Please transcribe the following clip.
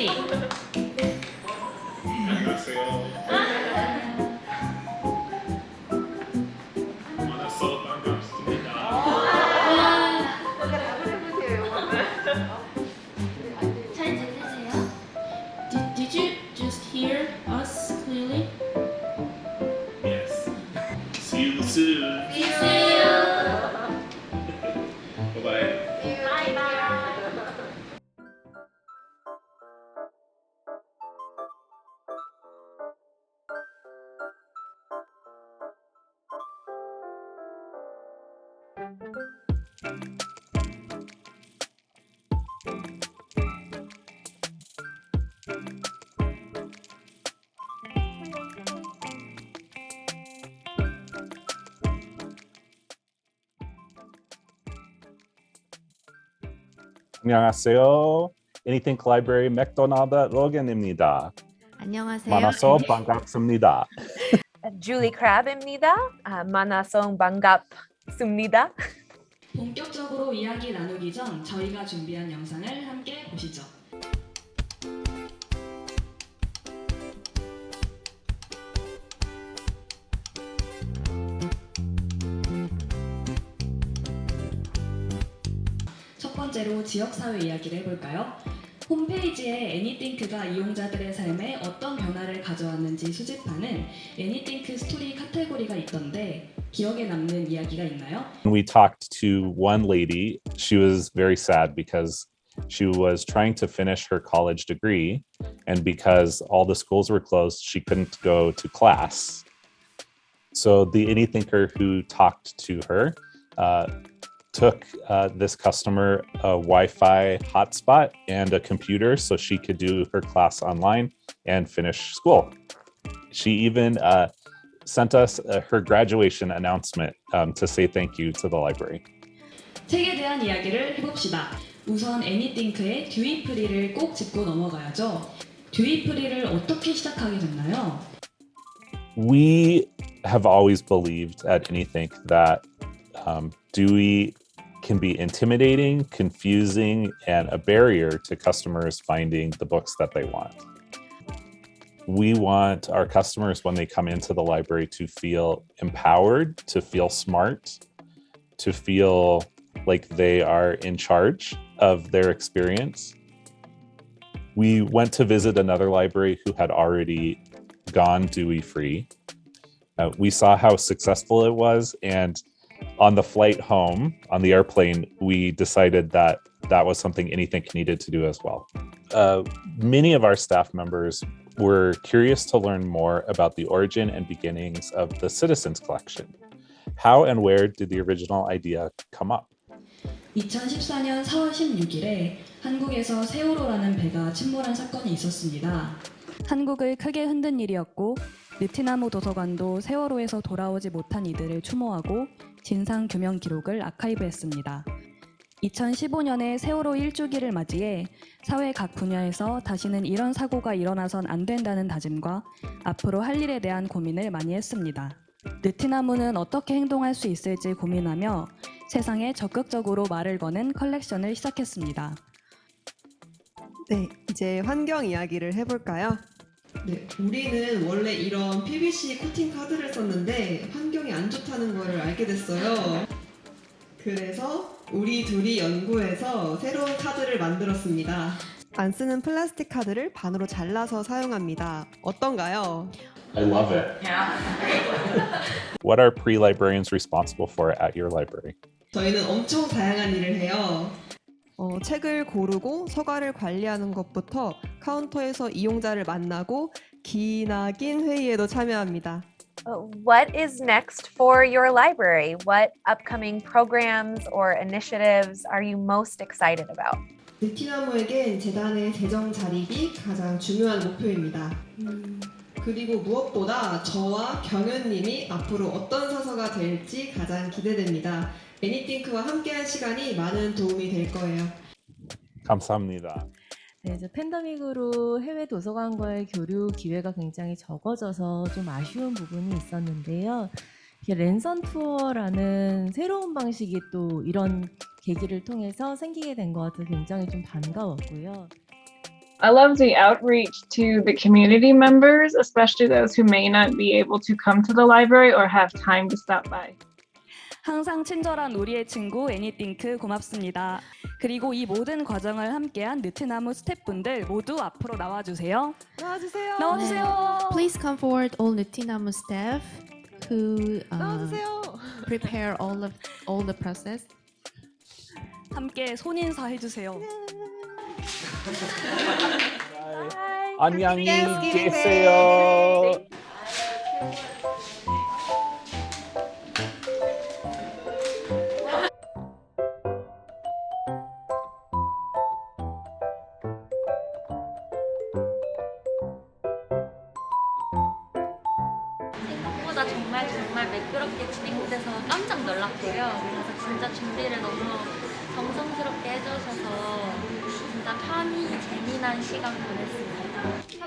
Lucy. 만나서 반갑습니다. 잘 들리세요? Did, did you just hear us clearly? Yes. See you soon. See you. Bye 안녕하세요. Anything Library 맥도날드 로겐입니다. 안녕하세요. 만나서 반갑습니다. Julie Crab입니다. 아, 만나서 반갑습니다. 본격적으로 이야기 나누기 전 저희가 준비한 영상을 함께 보시죠. 첫 번째로 지역사회 이야기를 해볼까요? 홈페이지에 애니띵크가 이용자들의 삶에 어떤 변화를 가져왔는지 수집하는 애니띵크 스토리 카테고리가 있던데 기억에 남는 이야기가 있나요? We talked to one lady. She was very sad because she was trying to finish her college degree. And because all the schools were closed, she couldn't go to class. So the Anythinker who talked to her uh, took uh, this customer a Wi Fi hotspot and a computer so she could do her class online and finish school. She even uh, sent us uh, her graduation announcement um, to say thank you to the library. 책에 대한 이야기를 해봅시다. 우선 애니띵크의 듀이프리를 꼭 짚고 넘어가야죠. 듀이프리를 어떻게 시작하게 됐나요? We have always believed at Anythink that um, Dewey can be intimidating, confusing, and a barrier to customers finding the books that they want. We want our customers, when they come into the library, to feel empowered, to feel smart, to feel like they are in charge of their experience. We went to visit another library who had already gone Dewey free. Uh, we saw how successful it was, and on the flight home on the airplane, we decided that that was something anything needed to do as well. Uh, many of our staff members were curious to learn more about the origin and beginnings of the Citizens Collection. How and where did the original idea come up? 2014년 4월 16일에 한국에서 세월호라는 배가 침몰한 사건이 있었습니다. 한국을 크게 흔든 일이었고 느티나무 도서관도 세월호에서 돌아오지 못한 이들을 추모하고 진상 규명 기록을 아카이브했습니다. 2015년에 세월호 1주기를 맞이해 사회 각 분야에서 다시는 이런 사고가 일어나선 안 된다는 다짐과 앞으로 할 일에 대한 고민을 많이 했습니다. 느티나무는 어떻게 행동할 수 있을지 고민하며 세상에 적극적으로 말을 거는 컬렉션을 시작했습니다. 네, 이제 환경 이야기를 해볼까요? 네, 우리는 원래 이런 PVC 코팅 카드를 썼는데 환경이 안 좋다는 것을 알게 됐어요. 그래서 우리 둘이 연구해서 새로운 카드를 만들었습니다. 안 쓰는 플라스틱 카드를 반으로 잘라서 사용합니다. 어떤가요? I love it. What are pre librarians responsible for at your library? 저희는 엄청 다양한 일을 해요. 어, 책을 고르고 서가를 관리하는 것부터 카운터에서 이용자를 만나고 기나 긴 회의에도 참여합니다. Uh, What is next for your library? What upcoming programs or initiatives are you most excited about? 느티나무에겐 재단의 재정 자립이 가장 중요한 목표입니다. 그리고 무엇보다 저와 경연님이 앞으로 어떤 사서가 될지 가장 기대됩니다. 애니띵크와 함께한 시간이 많은 도움이 될 거예요. 감사합니다. 네, 이제 팬데믹으로 해외 도서관과의 교류 기회가 굉장히 적어져서 좀 아쉬운 부분이 있었는데요. 랜선 투어라는 새로운 방식이 또 이런 계기를 통해서 생기게 된 것 같아서 굉장히 좀 반가웠고요. I love the outreach to the community members, especially those who may not be able to come to the library or have time to stop by. 항상 친절한 우리의 친구 애니띵크 고맙습니다. 그리고 이 모든 과정을 함께한 느티나무 스태프분들 모두 앞으로 나와주세요. 나와주세요. 나와주세요. Please come forward, all Nutinamu staff who uh, 나와주세요. prepare all of all the process. 함께 손인사 해주세요. 안녕히 Thanksgiving 계세요. 정말 정말 매끄럽게 진행돼서 깜짝 놀랐고요. 그래서 진짜 준비를 너무 정성스럽게 해주셔서 진짜 편히 재미난 시간 보냈습니다.